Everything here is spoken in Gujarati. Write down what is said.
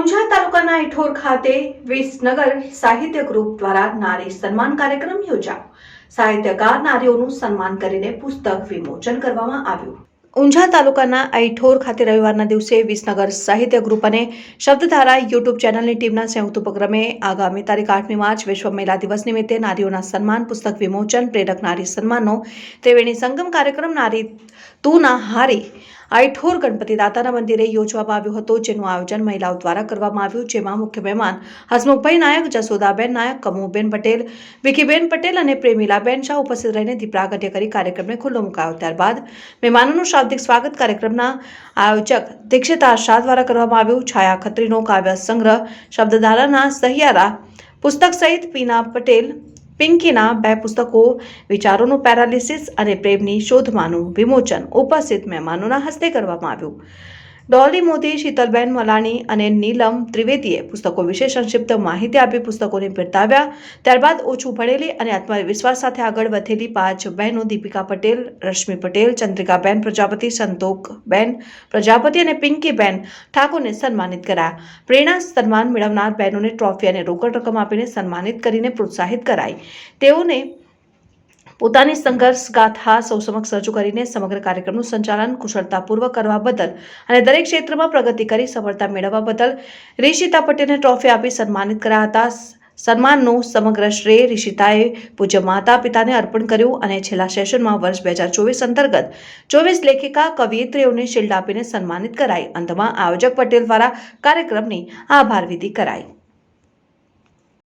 ઊંઝા તાલુકાના ઇઠોર ખાતે વિસનગર સાહિત્ય ગ્રુપ દ્વારા નારી સન્માન કાર્યક્રમ યોજાયો. સાહિત્યકાર નારીઓનું સન્માન કરીને પુસ્તક વિમોચન કરવામાં આવ્યું. ઊંઝા તાલુકાના આઈઠોર ખાતે રવિવારના દિવસે વિસનગર સાહિત્ય ગ્રુપ અને શબ્દધારા યુટ્યુબ ચેનલની ટીમના સંયુક્ત ઉપક્રમે આગામી તારીખ આઠમી માર્ચ વિશ્વ મહિલા દિવસ નિમિત્તે નારીઓના સન્માન, પુસ્તક વિમોચન, પ્રેરક નારી સન્માનનો ત્રિવેણી સંગમ કાર્યક્રમ નારી તુના હારી આઈઠોર ગણપતિ દાતાના મંદિરે યોજવામાં આવ્યો હતો, જેનું આયોજન મહિલાઓ દ્વારા કરવામાં આવ્યું, જેમાં મુખ્ય મહેમાન હસમુખભાઈ નાયક, જસોદાબેન નાયક, કમુબેન પટેલ, વિકીબેન પટેલ અને પ્રેમીલાબેન શાહ ઉપસ્થિત રહીને દીપ પ્રાગટ્ય કરી કાર્યક્રમને ખુલ્લો મુકાયો. ત્યારબાદ મહેમાનોનું શાબ્દિક સ્વાગત કાર્યક્રમના આયોજક દીક્ષિતા શાહ દ્વારા કરવામાં આવ્યું છાયા ખત્રીનો કાવ્ય સંગ્રહ શબ્દધારાના સહિયારા પુસ્તક સહિત પીના પટેલ, પિંકીના બે પુસ્તકો, વિચારોનું પેરાલિસિસ અને પ્રેમની શોધમાંનું વિમોચન ઉપસ્થિત મહેમાનોના હસ્તે કરવામાં આવ્યું. ડોલી મોદી શીતલબેન મલાણી અને નીલમ ત્રિવેદીએ પુસ્તકો વિશે સંક્ષિપ્ત માહિતી આપી પુસ્તકોને બિરદાવ્યા. ત્યારબાદ ઓછું ભણેલી અને આત્મવિશ્વાસ સાથે આગળ વધેલી પાંચ બહેનો દીપિકા પટેલ, રશ્મિ પટેલ, ચંદ્રિકાબેન, પ્રજાપતિ સંતોકબેન પ્રજાપતિ અને પિંકીબેન ઠાકોરને સન્માનિત કરાયા. પ્રેરણા, સન્માન મેળવનાર બહેનોને ટ્રોફી અને રોકડ રકમ આપીને સન્માનિત કરીને પ્રોત્સાહિત કરાઈ. તેઓને પોતાની સંઘર્ષ ગાથા સૌ સમક્ષ રજૂ કરીને સમગ્ર કાર્યક્રમનું સંચાલન કુશળતાપૂર્વક કરવા બદલ અને દરેક ક્ષેત્રમાં પ્રગતિ કરી સફળતા મેળવવા બદલ રિષિતા પટેલને ટ્રોફી આપી સન્માનિત કર્યા હતા. સન્માનનું સમગ્ર શ્રેય રિષિતાએ પૂજ્ય માતા પિતાને અર્પણ કર્યું અને છેલ્લા સેશનમાં વર્ષ બે હજાર ચોવીસ અંતર્ગત ચોવીસ લેખિકા કવિયત્રીઓને શિલ્ડ આપીને સન્માનિત કરાઈ. અંતમાં આયોજક પટેલ દ્વારા કાર્યક્રમની આભાર વિધિ કરાઈ.